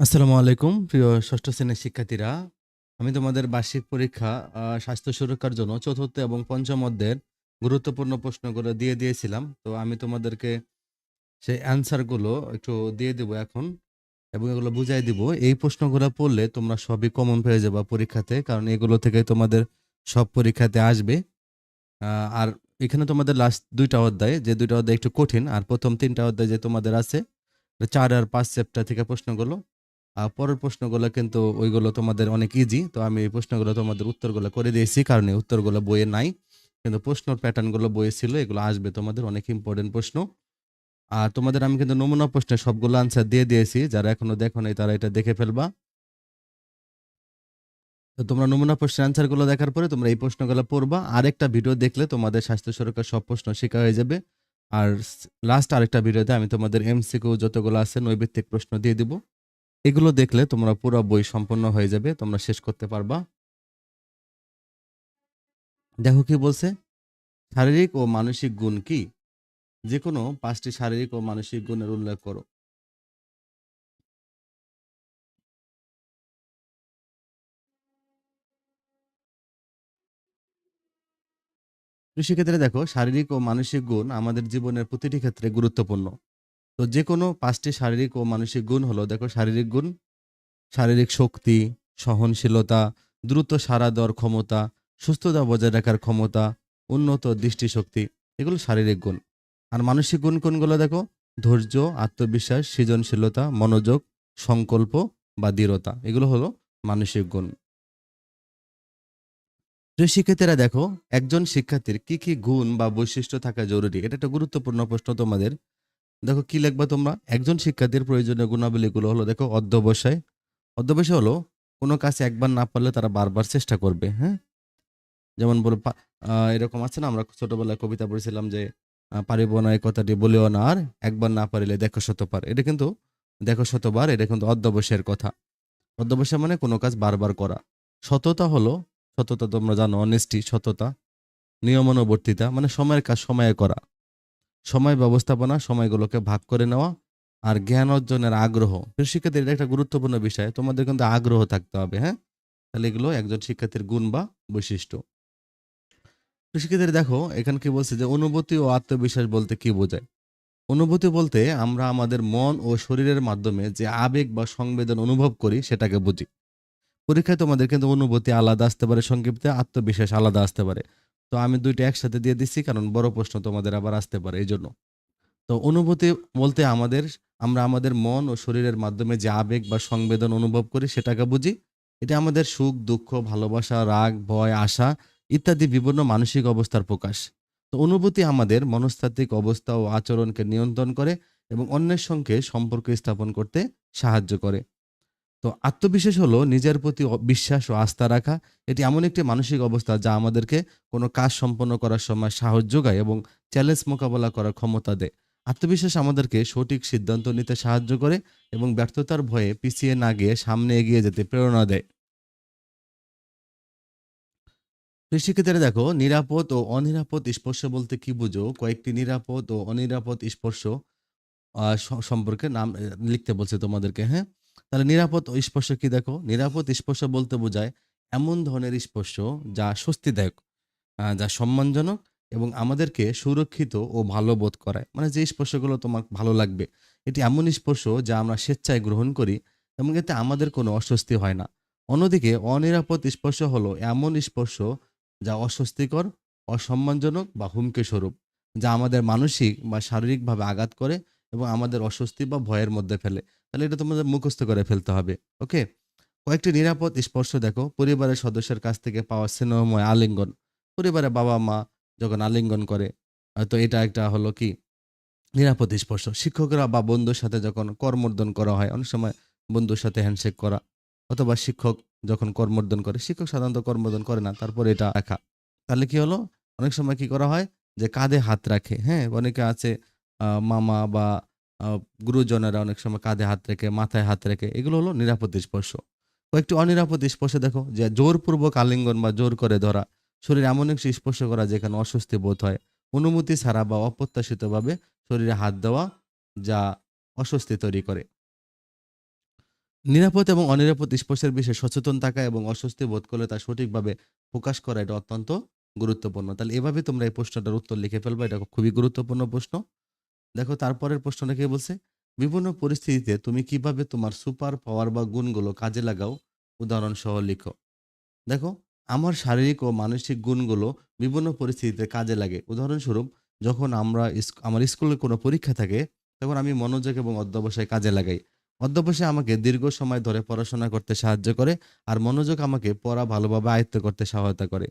আসসালামু আলাইকুম, প্রিয় ষষ্ঠ শ্রেণির শিক্ষার্থীরা। আমি তোমাদের বার্ষিক পরীক্ষা স্বাস্থ্য সুরক্ষার জন্য চতুর্থ এবং পঞ্চম অধ্যায়ের গুরুত্বপূর্ণ প্রশ্নগুলো দিয়ে দিয়েছিলাম। তো আমি তোমাদেরকে সেই অ্যান্সারগুলো একটু দিয়ে দিব এখন এবং এগুলো বুঝাই দিব। এই প্রশ্নগুলো পড়লে তোমরা সবই কমন পেয়ে যাবে পরীক্ষাতে, কারণ এগুলো থেকে তোমাদের সব পরীক্ষাতে আসবে। আর এখানে তোমাদের লাস্ট দুইটা অধ্যায়, যে দুইটা অধ্যায় একটু কঠিন, আর প্রথম তিনটা অধ্যায় যে তোমাদের আছে চার আর পাঁচ চ্যাপ্টার থেকে প্রশ্নগুলো। পরের প্রশ্নগুলো কিন্তু ওইগুলো তোমাদের অনেক ইজি তো আমি এই প্রশ্নগুলো তোমাদের উত্তরগুলো করে দিয়েছি, কারণ এই উত্তরগুলো বইয়ে নাই। কিন্তু প্রশ্নর প্যাটার্নগুলো বইয়ে ছিল, এগুলো আসবে তোমাদের অনেক ইম্পর্টেন্ট প্রশ্ন। আর তোমাদের আমি কিন্তু নমুনা প্রশ্নের সবগুলো আনসার দিয়ে দিয়েছি, যারা এখনও দেখো নাই তারা এটা দেখে ফেলবা। তো তোমরা নমুনা প্রশ্নের আনসারগুলো দেখার পরে তোমরা এই প্রশ্নগুলো পড়বা, আরেকটা ভিডিও দেখলে তোমাদের স্বাস্থ্য সুরক্ষার সব প্রশ্ন শেখা হয়ে যাবে। আর লাস্ট আরেকটা ভিডিওতে আমি তোমাদের এমসিকিউ যতগুলো আছে নৈবিত্তিক প্রশ্ন দিয়ে দিব। এগুলো দেখলে তোমরা পুরো বই সম্পন্ন হয়ে যাবে, তোমরা শেষ করতে পারবা। দেখো কি বলছে? শারীরিক ও মানসিক গুণ কি? যে কোনো পাঁচটি শারীরিক ও মানসিক গুণের উল্লেখ করো। কৃষিক্ষেত্রে দেখো, শারীরিক ও মানসিক গুণ আমাদের জীবনের প্রতিটি ক্ষেত্রে গুরুত্বপূর্ণ। তো যে কোনো পাঁচটি শারীরিক ও মানসিক গুণ হলো, দেখো শারীরিক গুণ, শারীরিক শক্তি, সহনশীলতা, দ্রুত সাড়া দেওয়ার ক্ষমতা, সুস্থতা বজায় রাখার ক্ষমতা, উন্নত দৃষ্টিশক্তি, এগুলো শারীরিক গুণ। আর মানসিক গুণ কোনগুলো দেখো? ধৈর্য, আত্মবিশ্বাস, সৃজনশীলতা, মনোযোগ, সংকল্প বা দৃঢ়তা, এগুলো হলো মানসিক গুণ। প্রিয় শিক্ষার্থীরা দেখো, একজন শিক্ষার্থীর কি কি গুণ বা বৈশিষ্ট্য থাকা জরুরি? এটা একটা গুরুত্বপূর্ণ প্রশ্ন তোমাদের। দেখো কি লিখবা তোমরা? একজন শিক্ষার্থীর প্রয়োজনীয় গুণাবলীগুলো হলো, দেখো অধ্যবসায়। অধ্যবসায় হলো, কোনো কাজ একবার না পারলে তারা বারবার চেষ্টা করবে হ্যাঁ? যেমন বলো এরকম আছে না, আমরা ছোটবেলায় কবিতা পড়েছিলাম যে পারিব না এই কথাটি, বলিও না, আর একবার না পারিলে দেখো শতবার। এটা কিন্তু দেখো শতবার, এটা কিন্তু অধ্যবসায়ের কথা। অধ্যবসায় মানে কোনো কাজ বারবার করা। সততা হলো, সততা তোমরা জানো অনেস্টি সততা। নিয়মানুবর্তিতা মানে সময়ের কাজ, সময়ে করা। সময় ব্যবস্থাপনা, সময়গুলোকে ভাগ করে নেওয়া আর জ্ঞান অর্জনের আগ্রহ। শিক্ষার্থীর এটা একটা গুরুত্বপূর্ণ বিষয়। তোমাদের কিন্তু আগ্রহ থাকতে হবে হ্যাঁ? তাহলে এগুলো একজন শিক্ষার্থীর গুণ বা বৈশিষ্ট্য। তো শিক্ষার্থীরা দেখো, এখানে কি বলছে যে অনুভূতি ও আত্মবিশ্বাস বলতে কি বোঝায়? অনুভূতি বলতে আমরা আমাদের মন ও শরীরের মাধ্যমে যে আবেগ বা সংবেদন অনুভব করি, সেটাকে বুঝি। পরীক্ষায় তোমাদের কিন্তু অনুভূতি আলাদা আসতে পারে, সংক্ষিপ্তে আত্মবিশ্বাস আলাদা আসতে পারে। তো আমি দুইটা একসাথে দিয়ে দিচ্ছি কারণ বড় প্রশ্ন তোমাদের আবার আসতে পারে এই জন্য। তো অনুভূতি বলতে আমাদের, আমরা আমাদের মন ও শরীরের মাধ্যমে যে আবেগ বা সংবেদন অনুভব করি সেটাকে বুঝি। এটা আমাদের সুখ, দুঃখ, ভালোবাসা, রাগ, ভয়, আশা ইত্যাদি বিভিন্ন মানসিক অবস্থার প্রকাশ। তো অনুভূতি আমাদের মনস্তাত্ত্বিক অবস্থা ও আচরণকে নিয়ন্ত্রণ করে এবং অন্যের সঙ্গে সম্পর্ক স্থাপন করতে সাহায্য করে। তো আত্মবিশ্বাস হলো নিজের প্রতি বিশ্বাস ও আস্থা রাখা। এটি এমন একটি মানসিক অবস্থা যা আমাদেরকে কোনো কাজ সম্পন্ন করার সময় সাহস যোগায় এবং চ্যালেঞ্জ মোকাবেলা করার ক্ষমতা দেয়। আত্মবিশ্বাস আমাদেরকে সঠিক সিদ্ধান্ত নিতে সাহায্য করে এবং ব্যর্থতার ভয়ে পিছিয়ে না গিয়ে সামনে এগিয়ে যেতে প্রেরণা দেয়। কৃষিক্ষেত্রে দেখো, নিরাপদ ও অনিরাপদ স্পর্শ বলতে কি বুঝো? কয়েকটি নিরাপদ ও অনিরাপদ স্পর্শ সম্পর্কে নাম লিখতে বলছে তোমাদেরকে হ্যাঁ? তাহলে নিরাপদ স্পর্শ কি দেখো? নিরাপদ স্পর্শ বলতে বোঝায় এমন ধরনের স্পর্শ যা স্বস্তিদায়ক যা সম্মানজনক এবং আমাদেরকে সুরক্ষিত ও ভালো বোধ করায়। মানে যে স্পর্শগুলো তোমার ভালো লাগবে, এটি এমন স্পর্শ যা আমরা স্বেচ্ছায় গ্রহণ করি এবং এতে আমাদের কোনো অস্বস্তি হয় না। অন্যদিকে অনিরাপদ স্পর্শ হলো এমন স্পর্শ যা অস্বস্তিকর, অসম্মানজনক বা হুমকি স্বরূপ যা আমাদের মানসিক বা শারীরিকভাবে আঘাত করে এবং আমাদের অস্বস্তি বা ভয়ের মধ্যে ফেলে। তাহলে এটা তোমাদের মুখস্থ করে ফেলতে হবে, ওকে? কয়েকটি নিরাপদ স্পর্শ দেখো, পরিবারের সদস্যের কাছ থেকে পাওয়া স্নেহময় আলিঙ্গন। পরিবারে বাবা মা যখন আলিঙ্গন করে তো এটা একটা হলো কি? নিরাপদ স্পর্শ। শিক্ষকরা বা বন্ধুর সাথে যখন কর্মর্দন করা হয়, অনেক সময় বন্ধুর সাথে হ্যান্ডশেক করা, অথবা শিক্ষক যখন কর্মর্দন করে, শিক্ষক সাধারণত কর্মর্দন করে না, তারপর এটা রাখা। তাহলে কি হলো? অনেক সময় কি করা হয়? যে কাঁধে হাত রাখে হ্যাঁ? অনেকে আছে মামা বা গুরুজনেরা অনেক সময় কাঁধে হাত রেখে, মাথায় হাত রেখে, এগুলো হলো নিরাপদ স্পর্শ কয়েকটি অনিরাপদ স্পর্শে দেখো, যে জোরপূর্বক আলিঙ্গন বা জোর করে ধরা, শরীর এমন একটি স্পর্শ করা যেখানে অস্বস্তি বোধ হয়। অনুমতি ছাড়া বা অপ্রত্যাশিতভাবে শরীরে হাত দেওয়া যা অস্বস্তি তৈরি করে। নিরাপদ এবং অনিরাপদ স্পর্শের বিষয়ে সচেতন থাকা এবং অস্বস্তি বোধ করলে তা সঠিকভাবে প্রকাশ করা এটা অত্যন্ত গুরুত্বপূর্ণ। তাহলে এভাবে তোমরা এই প্রশ্নটার উত্তর লিখে ফেলবা, এটা খুবই গুরুত্বপূর্ণ প্রশ্ন। দেখো তারপরের প্রশ্নটা কে বলছে? বিভিন্ন পরিস্থিতিতে তুমি কীভাবে তোমার সুপার পাওয়ার বা গুণগুলো কাজে লাগাও? উদাহরণ সহ লিখো। দেখো, আমার শারীরিক ও মানসিক গুণগুলো বিভিন্ন পরিস্থিতিতে কাজে লাগে। উদাহরণস্বরূপ, যখন আমরা আমার স্কুলে কোনো পরীক্ষা থাকে, তখন আমি মনোযোগ এবং অধ্যবসায় কাজে লাগাই। অধ্যবসায় আমাকে দীর্ঘ সময় ধরে পড়াশোনা করতে সাহায্য করে আর মনোযোগ আমাকে পড়া ভালোভাবে আয়ত্ত করতে সহায়তা করে।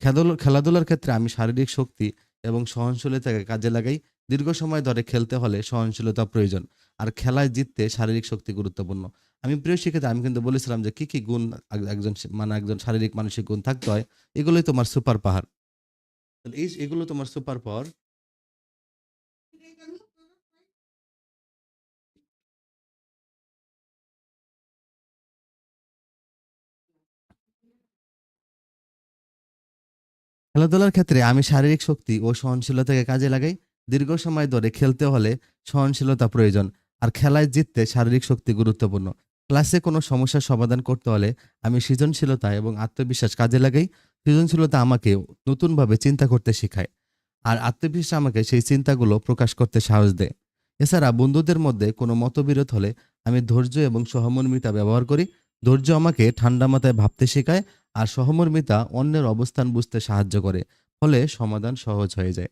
খেলাধুল- খেলাধুলার ক্ষেত্রে আমি শারীরিক শক্তি এবং সহনশীলতাকে কাজে লাগাই দীর্ঘ সময় ধরে খেলতে হলে সহনশীলতা প্রয়োজন আর খেলায় জিততে শারীরিক শক্তি গুরুত্বপূর্ণ। আমি প্রিয় শিক্ষিত আমি কিন্তু বলেছিলাম যে কি কি গুণ একজন মানে একজন শারীরিক মানসিক গুণ থাকতে হয়, এগুলোই তোমার সুপার তাহলে এই এগুলো তোমার সুপার পাওয়ার খেলাধুলার ক্ষেত্রে আমি শারীরিক শক্তি ও সহনশীলতাকে কাজে লাগাই। দীর্ঘ সময় ধরে খেলতে হলে সহনশীলতা প্রয়োজন আর খেলায় জিততে শারীরিক শক্তি গুরুত্বপূর্ণ। ক্লাসে কোনো সমস্যার সমাধান করতে হলে আমি সৃজনশীলতা এবং আত্মবিশ্বাস কাজে লাগাই। সৃজনশীলতা আমাকে নতুনভাবে চিন্তা করতে শেখায় আর আত্মবিশ্বাস আমাকে সেই চিন্তাগুলো প্রকাশ করতে সাহস দেয়। এছাড়া বন্ধুদের মধ্যে কোনো মতবিরোধ হলে আমি ধৈর্য এবং সহমর্মিতা ব্যবহার করি। ধৈর্য আমাকে ঠান্ডা মাথায় ভাবতে শেখায় আর সহমর্মিতা অন্যের অবস্থান বুঝতে সাহায্য করে, ফলে সমাধান সহজ হয়ে যায়।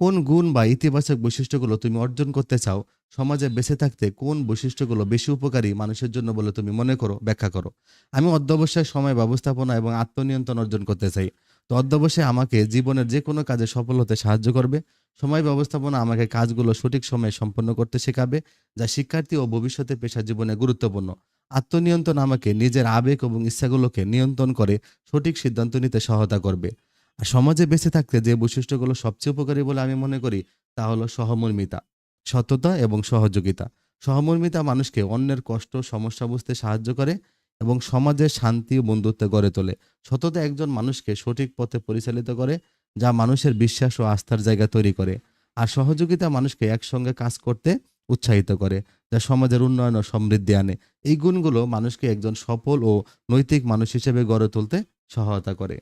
কোন গুণ বা ইতিবাচক বৈশিষ্ট্যগুলো তুমি অর্জন করতে চাও সমাজে বেঁচে থাকতে কোন বৈশিষ্ট্যগুলো বেশি উপকারী মানুষের জন্য বলে তুমি মনে করো, ব্যাখ্যা করো। আমি অধ্যবসায় সময় ব্যবস্থাপনা এবং আত্মনিয়ন্ত্রণ অর্জন করতে চাই। তো অধ্যবসায় আমাকে জীবনের যে কোনো কাজে সফল হতে সাহায্য করবে। সময় ব্যবস্থাপনা আমাকে কাজগুলো সঠিক সময়ে সম্পন্ন করতে শেখাবে, যা শিক্ষার্থী ও ভবিষ্যতে পেশা জীবনে গুরুত্বপূর্ণ। আত্মনিয়ন্ত্রণ আমাকে নিজের আবেগ এবং ইচ্ছাগুলোকে নিয়ন্ত্রণ করে সঠিক সিদ্ধান্ত নিতে সহায়তা করবে। আর সমাজে বেঁচে থাকতে যে বৈশিষ্ট্যগুলো সবচেয়ে উপকারী বলে আমি মনে করি, তা হলো সহমর্মিতা, সততা এবং সহযোগিতা। সহমর্মিতা মানুষকে অন্যের কষ্ট, সমস্যা বুঝতে সাহায্য করে এবং সমাজের শান্তি ও বন্ধুত্ব গড়ে তোলে। সততা একজন মানুষকে সঠিক পথে পরিচালিত করে, যা মানুষের বিশ্বাস ও আস্থার জায়গা তৈরি করে। আর সহযোগিতা মানুষকে একসঙ্গে কাজ করতে উৎসাহিত করে, যা সমাজের উন্নয়ন ও সমৃদ্ধি আনে। এই গুণগুলো মানুষকে একজন সফল ও নৈতিক মানুষ হিসেবে গড়ে তুলতে সহায়তা করে।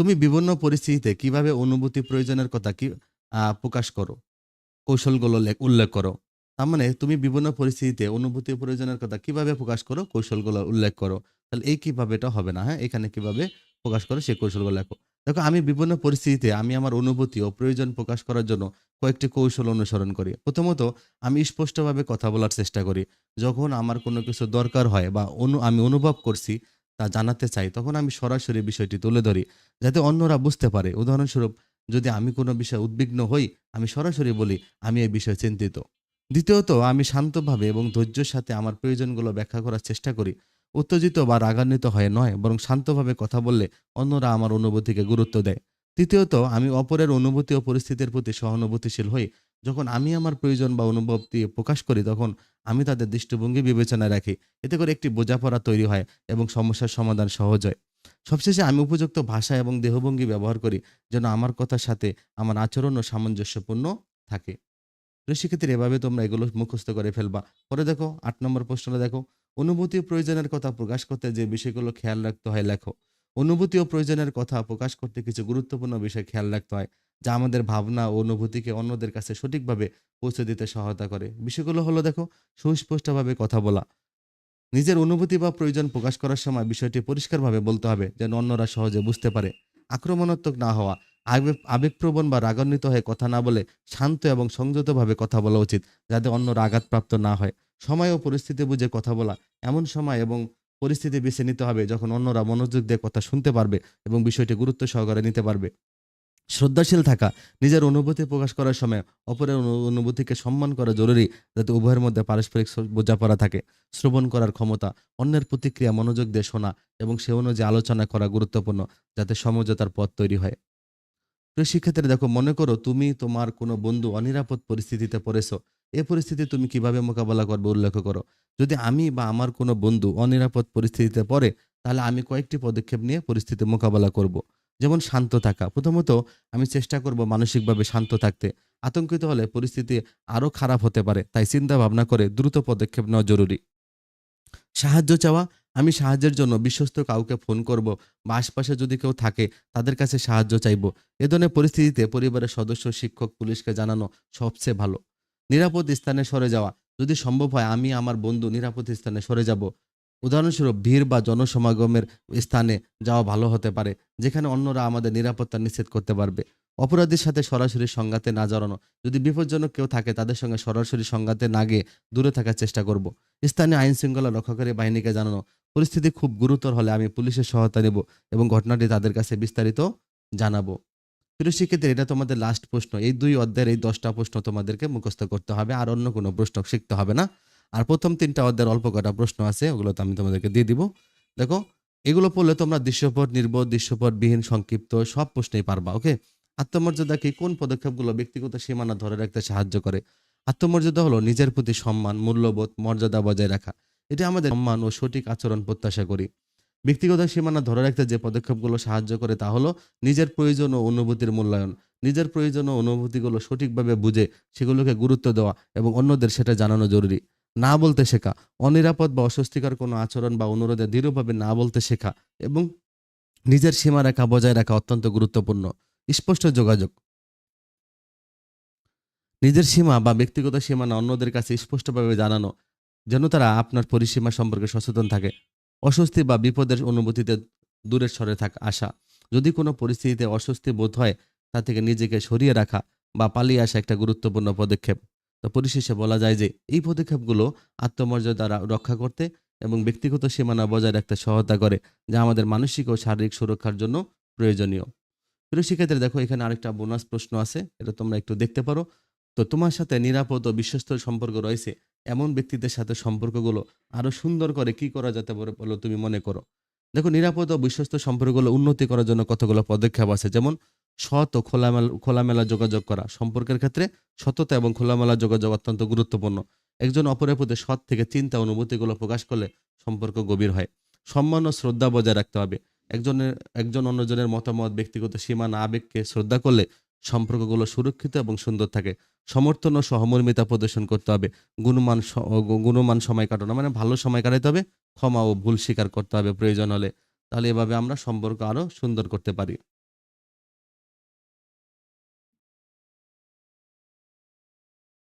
তুমি বিভিন্ন পরিস্থিতিতে কীভাবে অনুভূতি প্রয়োজনের কথা কি প্রকাশ করো? কৌশলগুলো উল্লেখ করো। তার মানে তুমি বিভিন্ন পরিস্থিতিতে অনুভূতি প্রয়োজনের কথা কীভাবে প্রকাশ করো, কৌশলগুলো উল্লেখ করো। তাহলে এই কীভাবে এটা হবে না হ্যাঁ? এখানে কীভাবে প্রকাশ করো, সেই কৌশলগুলো লেখো। দেখো, আমি বিভিন্ন পরিস্থিতিতে আমি আমার অনুভূতি ও প্রয়োজন প্রকাশ করার জন্য কয়েকটি কৌশল অনুসরণ করি। প্রথমত, আমি স্পষ্টভাবে কথা বলার চেষ্টা করি। যখন আমার কোনো কিছু দরকার হয় বা অনু, আমি অনুভব করছি তা জানাতে চাই, তখন আমি সরাসরি বিষয়টি তুলে ধরি, যাতে অন্যরা বুঝতে পারে। উদাহরণস্বরূপ, যদি আমি কোনো বিষয়ে উদ্বিগ্ন হই, আমি সরাসরি বলি, আমি এই বিষয়ে চিন্তিত। দ্বিতীয়ত, আমি শান্তভাবে এবং ধৈর্যের সাথে আমার প্রয়োজনগুলো ব্যাখ্যা করার চেষ্টা করি। উত্তেজিত বা রাগান্বিত হয়ে নয়, বরং শান্তভাবে কথা বললে অন্যরা আমার অনুভূতিকে গুরুত্ব দেয়। তৃতীয়ত, আমি অপরের অনুভূতি ও পরিস্থিতির প্রতি সহানুভূতিশীল হই যখন আমি আমার প্রয়োজন বা অনুভব দিয়ে প্রকাশ করি, তখন আমি তাদের দৃষ্টিভঙ্গি বিবেচনায় রাখি। এতে করে একটি বোঝাপড়া তৈরি হয় এবং সমস্যার সমাধান সহজ হয়। সবশেষে আমি উপযুক্ত ভাষা এবং দেহভঙ্গি ব্যবহার করি যেন আমার কথার সাথে আমার আচরণ ও সামঞ্জস্যপূর্ণ থাকে। তো সেক্ষেত্রে এভাবে তোমরা এগুলো মুখস্থ করে ফেলবা। পরে দেখো, আট নম্বর প্রশ্নটা দেখো। অনুভূতি প্রয়োজনের কথা প্রকাশ করতে যে বিষয়গুলো খেয়াল রাখতে হয়, লেখো। অনুভূতি ও প্রয়োজনের কথা প্রকাশ করতে কিছু গুরুত্বপূর্ণ বিষয় খেয়াল রাখতে হয়। যা আমাদের ভাবনা ও অনুভূতিকে অন্যদের কাছে সঠিকভাবে পৌঁছে দিতে সহায়তা করে। বিষয়গুলো হলো, দেখো, সুস্পষ্টভাবে কথা বলা। নিজের অনুভূতি বা প্রয়োজন প্রকাশ করার সময় বিষয়টি পরিষ্কারভাবে বলতে হবে, যেন অন্যরা সহজে বুঝতে পারে। আক্রমণাত্মক না হওয়া, আবেগ, আবেগপ্রবণ বা রাগান্বিত হয়ে কথা না বলে শান্ত এবং সংযতভাবে কথা বলা উচিত, যাতে অন্যরা আঘাতপ্রাপ্ত না হয়। সময় ও পরিস্থিতি বুঝে কথা বলা, এমন সময় এবং পরিস্থিতি বেছে নিতে হবে যখন অন্যরা মনোযোগ দিয়ে কথা শুনতে পারবে এবং বিষয়টি গুরুত্ব সহকারে নিতে পারবে। শ্রদ্ধাশীল থাকা, নিজের অনুভূতি প্রকাশ করার সময় অপরের অনুভূতিকে সম্মান করা জরুরি যাতে উভয়ের মধ্যে পারস্পরিক বোঝাপড়া থাকে। শ্রবণ করার ক্ষমতা, অন্যের প্রতিক্রিয়া মনোযোগ দিয়ে শোনা এবং সে অনুযায়ী আলোচনা করা গুরুত্বপূর্ণ যাতে সমঝোতার পথ তৈরি হয়। শিক্ষার্থীরা, দেখো, মনে করো তুমি, তোমার কোনো বন্ধু অনিরাপদ পরিস্থিতিতে পড়েছো। এ পরিস্থিতি তুমি কীভাবে মোকাবেলা করবে উল্লেখ করো। যদি আমি বা আমার কোনো বন্ধু অনিরাপদ পরিস্থিতিতে পড়ে, তাহলে আমি কয়েকটি পদক্ষেপ নিয়ে পরিস্থিতি মোকাবেলা করব। যেমন শান্ত থাকা। প্রথমত আমি চেষ্টা করব মানসিকভাবে শান্ত থাকতে। আতঙ্কিত হলে পরিস্থিতি আরও খারাপ হতে পারে, তাই চিন্তা ভাবনা করে দ্রুত পদক্ষেপ নেওয়া জরুরি। সাহায্য চাওয়া, আমি সাহায্যের জন্য বিশ্বস্ত কাউকে ফোন করব বা আশপাশে যদি কেউ থাকে, তাদের কাছে সাহায্য চাইব। এ ধরনের পরিস্থিতিতে পরিবারের সদস্য, শিক্ষক, পুলিশকে জানানো সবচেয়ে ভালো। নিরাপদ স্থানে সরে যাওয়া, যদি সম্ভব হয় আমি আমার বন্ধু নিরাপদ স্থানে সরে যাব। উদাহরণস্বরূপ ভিড় বা জনসমাগমের স্থানে যাওয়া ভালো হতে পারে, যেখানে অন্যরা আমাদের নিরাপত্তা নিশ্চিত করতে পারবে। অপরাধীর সাথে সরাসরি সংঘাতে না জড়ানো, যদি বিপজ্জনক কেউ থাকে, তাদের সঙ্গে সরাসরি সংঘাতে না গিয়ে দূরে থাকার চেষ্টা করব। স্থানীয় আইন শৃঙ্খলা রক্ষাকারী বাহিনীকে জানানো, পরিস্থিতি খুব গুরুতর হলে আমি পুলিশের সহায়তা নেব এবং ঘটনাটি তাদের কাছে বিস্তারিত জানাব। প্রিয় শিক্ষার্থী, এটা তোমাদের লাস্ট প্রশ্ন। এই দুই অধ্যায়ের এই দশটা প্রশ্ন তোমাদেরকে মুখস্থ করতে হবে, আর অন্য কোনো প্রশ্ন শিখতে হবে না। আর প্রথম তিনটা অধ্যায়ের অল্প কটা প্রশ্ন আছে, ওগুলো তো আমি তোমাদেরকে দিয়ে দিব। দেখো, এগুলো পড়লে তোমরা দৃশ্যপট, নির্বোধ দৃশ্যপট বিহীন সংক্ষিপ্ত সব প্রশ্নেই পারবা, ওকে? আত্মমর্যাদা কি? কোন পদক্ষেপগুলো ব্যক্তিগত সীমানা ধরে রাখতে সাহায্য করে? আত্মমর্যাদা হলো নিজের প্রতি সম্মান, মূল্যবোধ, মর্যাদা বজায় রাখা। এটা আমাদের সম্মান ও সঠিক আচরণ প্রত্যাশা করি। ব্যক্তিগত সীমানা ধরে রাখতে যে পদক্ষেপগুলো সাহায্য করে তা হলো নিজের প্রয়োজন ও অনুভূতির মূল্যায়ন। নিজের প্রয়োজন ও অনুভূতিগুলো সঠিকভাবে বুঝে সেগুলোকে গুরুত্ব দেওয়া এবং অন্যদের সেটা জানানো জরুরি। না বলতে শেখা, অনিরাপদ বা অস্বস্তিকর কোনো আচরণ বা অনুরোধে দৃঢ়ভাবে না বলতে শেখা এবং নিজের সীমারেখা বজায় রাখা অত্যন্ত গুরুত্বপূর্ণ। স্পষ্ট যোগাযোগ। নিজের সীমা বা ব্যক্তিগত সীমানা অন্যদের কাছে স্পষ্টভাবে জানানো যেন তারা আপনার পরিসীমা সম্পর্কে সচেতন থাকে। অস্বস্তি বা বিপদের অনুভূতিতে দূরের সরে থাকা আসা যদি কোনো পরিস্থিতিতে অস্বস্তি বোধ হয়, তা থেকে নিজেকে সরিয়ে রাখা বা পালিয়ে আসা একটা গুরুত্বপূর্ণ পদক্ষেপ। তো পরিশেষে বলা যায় যে এই পদক্ষেপগুলো আত্মমর্যাদা রক্ষা করতে এবং ব্যক্তিগত সীমানা বজায় রাখতে সহায়তা করে, যা আমাদের মানসিক ও শারীরিক সুরক্ষার জন্য প্রয়োজনীয়। প্রিয় শিক্ষার্থীরা, দেখো, এখানে আরেকটা বোনাস প্রশ্ন আছে, এটা তোমরা একটু দেখতে পারো। তো তোমার সাথে নিরাপদ ও বিশ্বস্ত সম্পর্ক রয়েছে, এমন ব্যক্তিদের সাথে সম্পর্কগুলো আরও সুন্দর করে কি করা যেতে পারে বলে তুমি মনে করো? দেখো, নিরাপদ ও বিশ্বস্ত সম্পর্কগুলো উন্নতি করার জন্য কতগুলো পদক্ষেপ আছে, যেমন সৎ ও খোলামেলা খোলামেলা যোগাযোগ করা। সম্পর্কের ক্ষেত্রে সততা এবং খোলামেলা যোগাযোগ অত্যন্ত গুরুত্বপূর্ণ। একজন অপরের প্রতি সৎ থেকে চিন্তা, অনুভূতিগুলো প্রকাশ করলে সম্পর্ক গভীর হয়। সম্মান ও শ্রদ্ধা বজায় রাখতে হবে। একজনের, একজন অন্যজনের মতামত, ব্যক্তিগত সীমানা আবেগকে শ্রদ্ধা করলে সম্পর্কগুলো সুরক্ষিত এবং সুন্দর থাকে। সমর্থন ও সহমর্মিতা প্রদর্শন করতে হবে। গুণমান গুণমান সময় কাটানো মানে ভালো সময় কাটাতে হবে। ক্ষমা ও ভুল স্বীকার করতে হবে প্রয়োজন হলে। তাহলে এভাবে আমরা সম্পর্ক আরও সুন্দর করতে পারি।